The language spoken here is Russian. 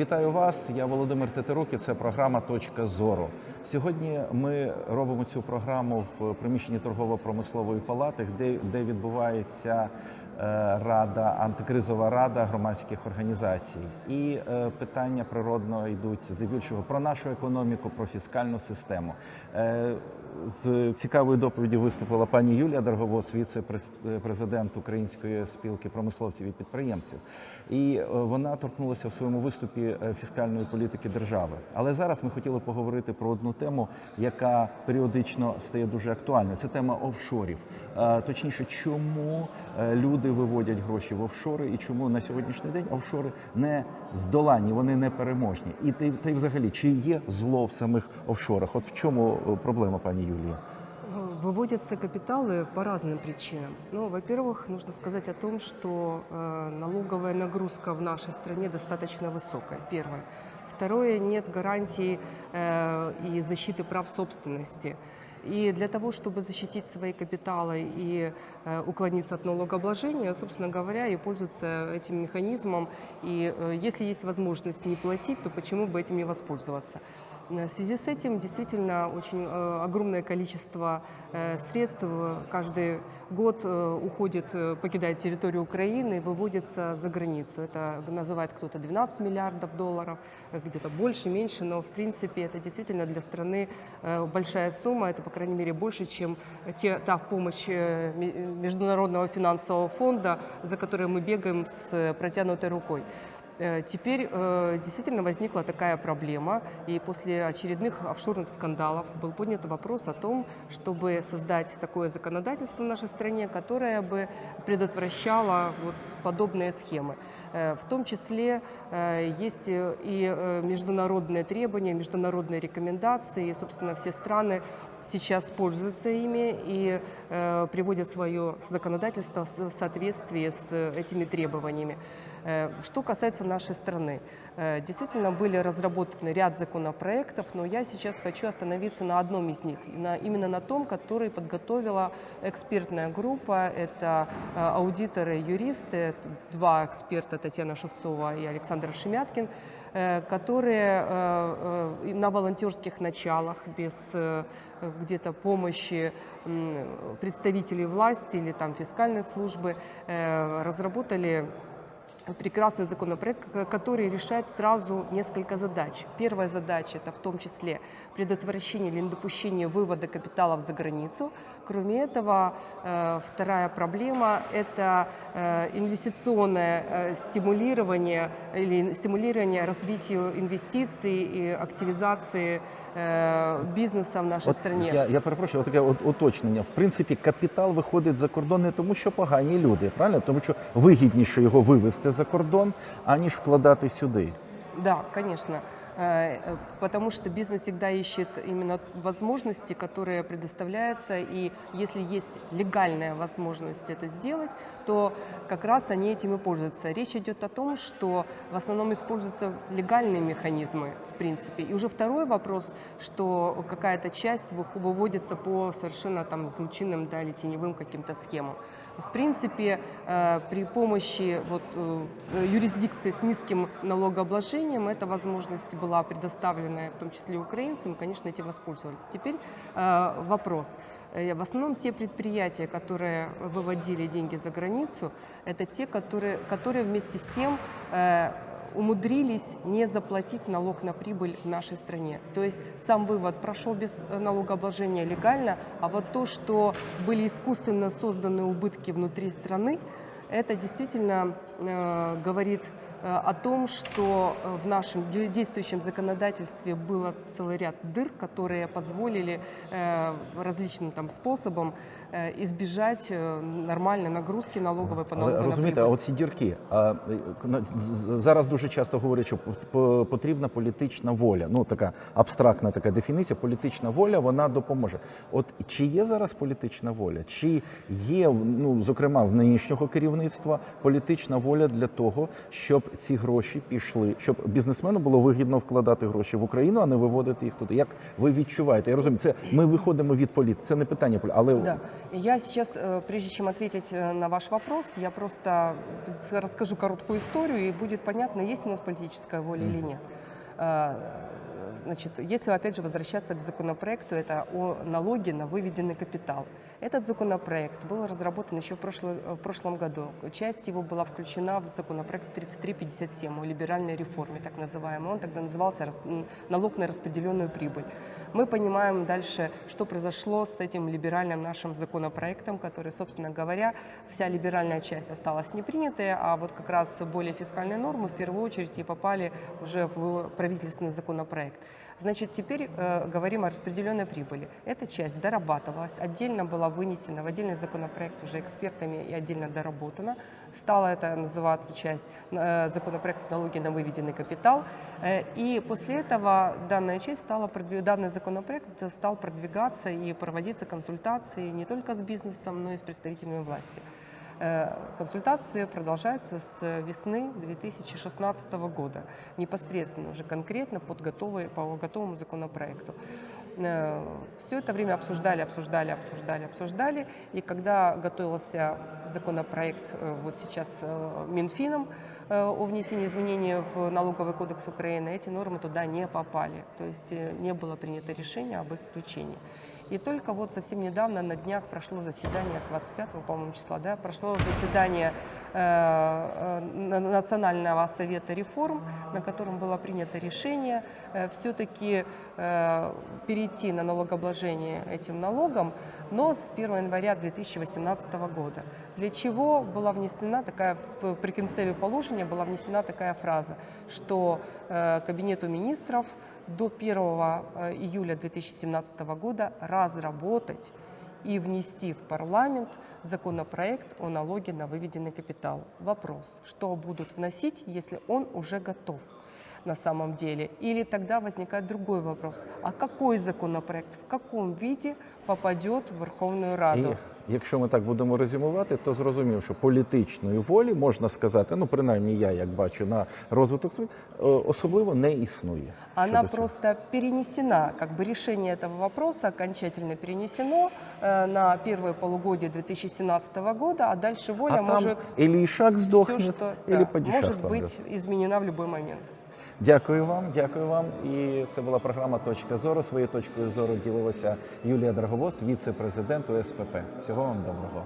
Вітаю вас. Я Володимир Тетерук і це програма Точка зору. Сьогодні ми робимо цю програму в приміщенні торгово-промислової палати, де, де відбувається рада, антикризова рада громадських організацій. І е, питання природно йдуть здебільшого про нашу економіку, про фіскальну систему. Е, з цікавою доповіді виступила пані Юлія Дорговоз, віце-президент Української спілки промисловців і підприємців. І е, вона торкнулася в своєму виступі е, фіскальної політики держави. Але зараз ми хотіли поговорити про одну тему, яка періодично стає дуже актуальною. Це тема офшорів. Е, Точніше, чому е, люди виводять гроші в офшори і чому на сьогоднішній день офшори не здолані, вони не переможні. І ти, ти взагалі, чи є зло в самих офшорах? От в чому е, проблема, пані Юлія? Выводятся капиталы по разным причинам. Ну, во-первых, нужно сказать о том, что э, налоговая нагрузка в нашей стране достаточно высокая. Первое. Второе, нет гарантии э, и защиты прав собственности. И для того, чтобы защитить свои капиталы и э, уклониться от налогообложения, собственно говоря, и пользуются этим механизмом. И э, если есть возможность не платить, то почему бы этим не воспользоваться? Э, В связи с этим действительно очень э, огромное количество э, средств каждый год уходит, покидает территорию Украины и выводится за границу. Это называет кто-то 12 миллиардов долларов, где-то больше, меньше, но в принципе это действительно для страны большая сумма. Это, по крайней мере, больше, чем те, та помощь Ме- Международного финансового фонда, за которой мы бегаем с протянутой рукой. Э, Теперь э, действительно возникла такая проблема, и после очередных офшорных скандалов был поднят вопрос о том, чтобы создать такое законодательство в нашей стране, которое бы предотвращало вот подобные схемы. Э, В том числе есть и международные требования, международные рекомендации, и, собственно, все страны сейчас пользуются ими и приводят свое законодательство в соответствии с этими требованиями. Э, Что касается нашей страны, э, действительно были разработаны ряд законопроектов, но я сейчас хочу остановиться на одном из них, именно на том, который подготовила экспертная группа. Это э, аудиторы, юристы, два эксперта, Татьяна Шевцова и Александр Шемяткин, которые на волонтерских началах, без где-то помощи представителей власти или там фискальной службы, разработали прекрасный законопроект, к- который решает сразу несколько задач. Первая задача – это в том числе предотвращение или недопущение вывода капиталов за границу. Кроме этого, э, вторая проблема – это э, инвестиционное э, стимулирование или стимулирование развитию инвестиций и активизации э, бизнеса в нашей От стране. Я, я перепрошую, таке от, уточнення. В принципі, капітал виходить за кордон не тому, що погані люди, правильно? Тому що вигідніше його вивезти за кордон, аніж вкладати сюди. Да, конечно. Э, Потому что бизнес всегда ищет именно возможности, которые предоставляются, и если есть легальная возможность это сделать, то как раз они этим и пользуются. Речь идет о том, что в основном используются легальные механизмы, в принципе. И уже второй вопрос, что какая-то часть выводится по совершенно там злочинным да, или теневым каким-то схемам. В принципе, э, при помощи вот, э, юрисдикции с низким налогообложением эта возможность была предоставлена в том числе украинцам, и, конечно, этим воспользовались. Теперь э, вопрос. Э, В основном те предприятия, которые выводили деньги за границу, это те, которые, которые вместе с тем э, умудрились не заплатить налог на прибыль в нашей стране. То есть сам вывод прошел без налогообложения легально, а вот то, что были искусственно созданы убытки внутри страны, это действительно э, говорит о том, что э, в нашем де- действующем законодательстве было целый ряд дыр, которые позволили э, различным там способом э, избежать э, нормальной нагрузки налоговой по налогу Але на розумієте, а прибыль. оці дірки. А, е, на- з- зараз дуже часто говорять, що п- п- потрібна політична воля. Ну така абстрактна така дефініція. Політична воля вона допоможе. От чи є зараз політична воля? Чи є ну зокрема в нинішнього керівництва політична воля для того, щоб ці гроші пішли, щоб бізнесмену було вигідно вкладати гроші в Україну, а не виводити їх туди. Як ви відчуваєте? Я розумію, це ми виходимо від політики, це не питання але Да. Я сейчас, э, прежде чем ответить э, на ваш вопрос, я просто розкажу расскажу короткую историю, и будет понятно, есть у нас политическая воля или нет. Э, Значит, если опять же возвращаться к законопроекту, это о налоге на выведенный капитал. Этот законопроект был разработан еще в, прошло- в прошлом году. Часть его была включена в законопроект 3357 о либеральной реформе, так называемый. Он тогда назывался налог на распределенную прибыль. Мы понимаем дальше, что произошло с этим либеральным нашим законопроектом, который, собственно говоря, вся либеральная часть осталась непринятой, а вот как раз более фискальные нормы в первую очередь и попали уже в правительственный законопроект. Значит, теперь э, говорим о распределенной прибыли. Эта часть дорабатывалась, отдельно была вынесена в отдельный законопроект уже экспертами и отдельно доработана. Стала это называться часть э, законопроекта налоги на выведенный капитал. Э, и после этого данная часть стала, данный законопроект стал продвигаться и проводиться консультации не только с бизнесом, но и с представителями власти. Э, Консультации продолжаются с весны 2016 года, непосредственно уже конкретно под готовый, по готовому законопроекту. Все это время обсуждали, обсуждали, обсуждали, обсуждали. И когда готовился законопроект э, вот сейчас э, Минфином э, о внесении изменений в налоговый кодекс Украины, эти нормы туда не попали. То есть э, не было принято решение об их включении. И только вот совсем недавно на днях прошло заседание 25 по-моему, числа, да, прошло заседание э, э, на- Национального совета реформ, на котором было принято решение все-таки перейти на налогообложение этим налогом, но с 1 января 2018 года. Для чего была внесена такая, в прикинцеве положения была внесена такая фраза, что э, Кабинету министров до 1 э, июля 2017 года разработать и внести в парламент законопроект о налоге на выведенный капитал. Вопрос, что будут вносить, если он уже готов на самом деле? Или тогда возникает другой вопрос, а какой законопроект, в каком виде попадет в Верховную Раду? І якщо ми так будемо резюмувати, то зрозумів, що політичної волі можна сказати, ну принаймні я як бачу на розвиток світу, е, особливо не існує. Она щодо цього. просто перенесена, как бы решение этого вопроса окончательно перенесено э, на первое полугодие 2017 года, а дальше воля а там может или шаг все, здохне, что или да, падишах может помрет. быть изменена в любой момент. Дякую вам, дякую вам. І це була програма Точка зору. Своєю точкою зору ділилася Юлія Драговоз, віце-президент УСПП. Всього вам доброго.